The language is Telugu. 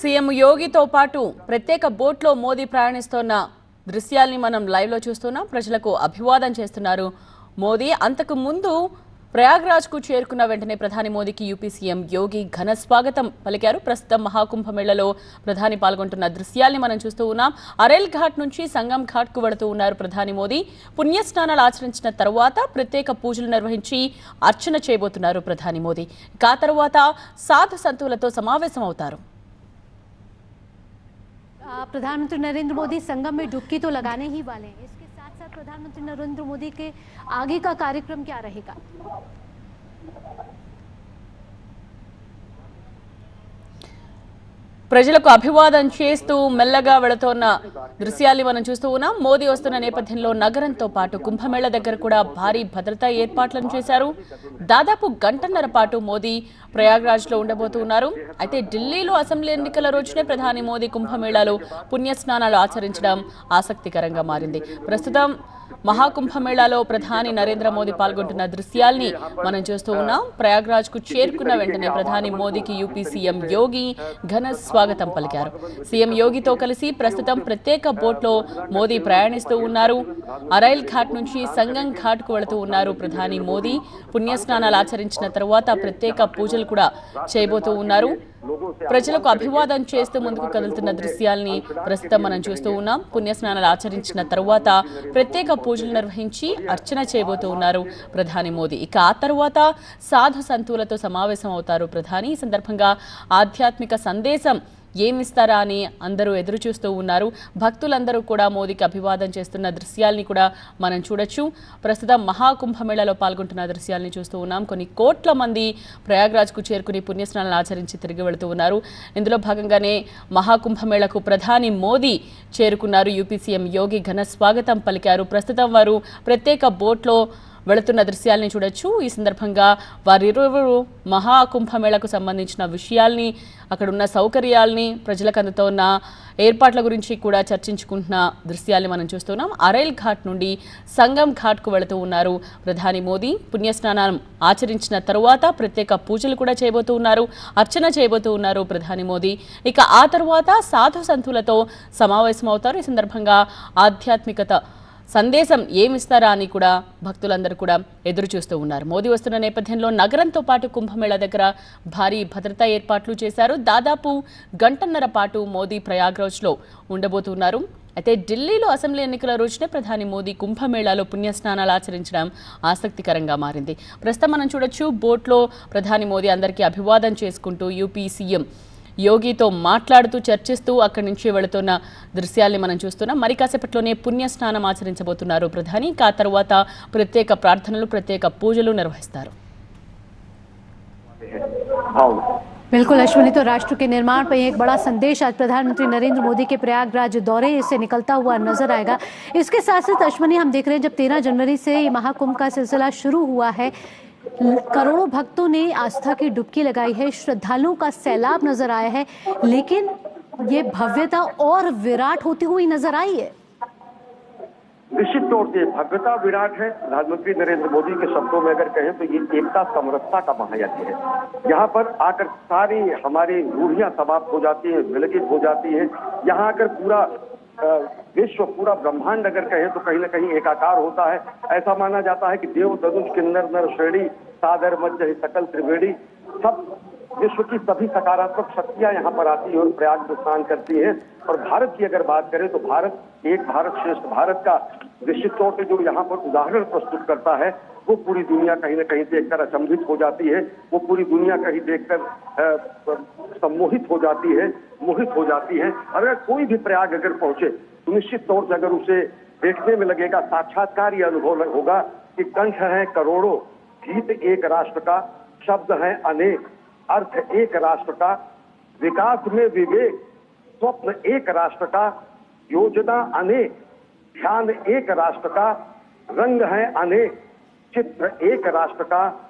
సీఎం యోగితో పాటు ప్రత్యేక బోట్లో మోదీ ప్రయాణిస్తోన్న దృశ్యాల్ని మనం లైవ్లో చూస్తున్నాం. ప్రజలకు అభివాదం చేస్తున్నారు మోదీ. అంతకు ముందు ప్రయాగ్రాజ్కు చేరుకున్న వెంటనే ప్రధాని మోదీకి యూపీ సీఎం యోగి ఘన స్వాగతం పలికారు ప్రస్తుతం మహాకుంభమేళలో ప్రధాని పాల్గొంటున్న దృశ్యాల్ని మనం చూస్తూ ఉన్నాం అరేల్ ఘాట్ నుంచి సంగం ఘాట్కు వెళుతూ ఉన్నారు ప్రధాని మోదీ పుణ్యస్నానాలు ఆచరించిన తర్వాత ప్రత్యేక పూజలు నిర్వహించి అర్చన చేయబోతున్నారు ప్రధాని మోదీ ఇక ఆ తర్వాత సాధు సంతులతో సమావేశం అవుతారు आ, प्रधानमंत्री नरेंद्र मोदी संगम में डुबकी तो लगाने ही वाले हैं इसके साथ प्रधानमंत्री नरेंद्र मोदी के आगे का कार्यक्रम क्या रहेगा? ప్రజలకు అభివాదం చేస్తూ మెల్లగా వెళుతోన్న దృశ్యాలు మనం చూస్తూ ఉన్నాం. మోదీ వస్తున్న నేపథ్యంలో నగరంతో పాటు కుంభమేళ దగ్గర కూడా భారీ భద్రతా ఏర్పాట్లను చేశారు. దాదాపు గంటన్నర పాటు మోదీ ప్రయాగ్రాజ్లో ఉండబోతూ ఉన్నారు. అయితే ఢిల్లీలో అసెంబ్లీ ఎన్నికల రోజునే ప్రధాని మోదీ కుంభమేళాలో పుణ్యస్నానాలు ఆచరించడం ఆసక్తికరంగా మారింది. ప్రస్తుతం మహాకుంభమేళాలో ప్రధాని నరేంద్ర మోదీ పాల్గొంటున్న దృశ్యాల్ని మనం చూస్తూ ఉన్నాం. ప్రయాగ్రాజ్కు చేరుకున్న వెంటనే ప్రధాని మోదీకి యూపీ సీఎం యోగి ఘన స్వాగతం పలికారు. సీఎం యోగితో కలిసి ప్రస్తుతం ప్రత్యేక బోట్లో మోదీ ప్రయాణిస్తూ ఉన్నారు. అరైల్ ఘాట్ నుంచి సంగం ఘాట్కు వెళుతూ ఉన్నారు ప్రధాని మోదీ. పుణ్యస్నానాలు ఆచరించిన తర్వాత ప్రత్యేక పూజలు కూడా చేయబోతూ ఉన్నారు. ప్రజలకు అభివాదం చేస్తూ ముందుకు కదులుతున్న దృశ్యాల్ని ప్రస్తుతం మనం చూస్తూ ఉన్నాం. పుణ్యస్నానాలు ఆచరించిన తరువాత ప్రత్యేక పూజలు నిర్వహించి అర్చన చేయబోతూ ఉన్నారు ప్రధాని మోదీ. ఇక ఆ తర్వాత సాధు సంతులతో సమావేశం అవుతారు ప్రధాని. ఈ సందర్భంగా ఆధ్యాత్మిక సందేశం ఏమిస్తారా అని అందరూ ఎదురు చూస్తూ ఉన్నారు. భక్తులందరూ కూడా మోదీకి అభివాదం చేస్తున్న దృశ్యాల్ని కూడా మనం చూడొచ్చు. ప్రస్తుతం మహాకుంభమేళలో పాల్గొంటున్న దృశ్యాల్ని చూస్తూ ఉన్నాం. కొన్ని కోట్ల మంది ప్రయాగ్రాజ్కు చేరుకుని పుణ్యస్నానాలు ఆచరించి తిరిగి వెళుతూ ఉన్నారు. ఇందులో భాగంగానే మహాకుంభమేళకు ప్రధాని మోదీ చేరుకున్నారు. యూపీ సీఎం యోగి ఘన స్వాగతం పలికారు. ప్రస్తుతం వారు ప్రత్యేక బోట్లో వెళుతున్న దృశ్యాల్ని చూడొచ్చు. ఈ సందర్భంగా వారిరువురు మహాకుంభమేళకు సంబంధించిన విషయాల్ని అక్కడ ఉన్న సౌకర్యాల్ని ప్రజలకు అందుతోన్న ఏర్పాట్ల గురించి కూడా చర్చించుకుంటున్న దృశ్యాల్ని మనం చూస్తున్నాం. అరైల్ ఘాట్ నుండి సంగం ఘాట్కు వెళుతూ ఉన్నారు ప్రధాని మోదీ. పుణ్యస్నానం ఆచరించిన తరువాత ప్రత్యేక పూజలు కూడా చేయబోతూ ఉన్నారు అర్చన చేయబోతూ ఉన్నారు ప్రధాని మోదీ. ఇక ఆ తరువాత సాధు సంతులతో సమావేశమవుతారు. ఈ సందర్భంగా ఆధ్యాత్మికత సందేశం ఏమిస్తారా అని కూడా భక్తులందరూ కూడా ఎదురు చూస్తూ ఉన్నారు. మోదీ వస్తున్న నేపథ్యంలో నగరంతో పాటు కుంభమేళ దగ్గర భారీ భద్రతా ఏర్పాట్లు చేశారు. దాదాపు గంటన్నర పాటు మోదీ ప్రయాగ్రాజ్లో ఉండబోతున్నారు. అయితే ఢిల్లీలో అసెంబ్లీ ఎన్నికల రోజునే ప్రధాని మోదీ కుంభమేళాలో పుణ్యస్నానాలు ఆచరించడం ఆసక్తికరంగా మారింది. ప్రస్తుతం మనం చూడొచ్చు బోట్లో ప్రధాని మోదీ అందరికీ అభివాదం చేసుకుంటూ యూపీ సీఎం యోగితో మాట్లాడుతూ చర్చిస్తూ అక్కడి నుంచి వెళుతున్న దృశ్యాల్ని మనం చూస్తున్నాం మరి కాసేపట్లోనే పుణ్యస్నానం ఆచరించబోతున్నారు ప్రధాని ఇక ఆ తర్వాత ప్రత్యేక ప్రార్థనలు ప్రత్యేక పూజలు నిర్వహిస్తారు అవును बिल्कुल अश्विनी तो राष्ट्र के निर्माण पर एक बड़ा संदेश आज प्रधानमंत्री नरेंद्र मोदी के प्रयागराज दौरे से निकलता हुआ नजर आएगा इसके साथ साथ अश्विनी हम देख रहे हैं जब 13 जनवरी से ये महाकुंभ का सिलसिला शुरू हुआ है करोड़ों भक्तों ने आस्था की डुबकी लगाई है, श्रद्धालुओं का सैलाब नज़र आया है, लेकिन ये भव्यता और विराट होती हुई नज़र आई है। निश्चित तौर से भव्यता विराट है। प्रधानमंत्री नरेंद्र मोदी के शब्दों में अगर कहें तो ये एकता समरसता का महायज्ञ है। यहाँ पर आकर सारी हमारी रूढ़ियाँ समाप्त हो जाती है विलगित हो जाती है। यहाँ आकर पूरा विश्व पूरा ब्रह्मांड अगर कहें तो कहीं ना कहीं एकाकार होता है। ऐसा माना जाता है कि देव धनुष किन्नर नर श्रेणी सादर मध्य, सकल, त्रिवेणी, सब विश्व की सभी सकारात्मक शक्तियाँ यहाँ पर आती है और प्रयाग में स्नान करती है। और भारत की अगर बात करें तो भारत, एक भारत श्रेष्ठ भारत का निश्चित तौर पे जो यहाँ पर उदाहरण प्रस्तुत करता है, वो पूरी दुनिया कहीं ना कहीं देखकर अचंभित हो जाती है। वो पूरी दुनिया कहीं देखकर सम्मोहित हो जाती है, मोहित हो जाती है। अगर कोई भी प्रयाग अगर पहुँचे तो निश्चित तौर से अगर उसे देखने में लगेगा, साक्षात्कार ये अनुभव होगा कि कंठ है करोड़ों गीत एक राष्ट्र का शब्द है अनेक। अर्थ एक राष्ट्र का, विकास में विवेक, स्वप्न एक राष्ट्र का, योजना अनेक। ध्यान एक राष्ट्र का, रंग है अनेक। चित्र एक राष्ट्र का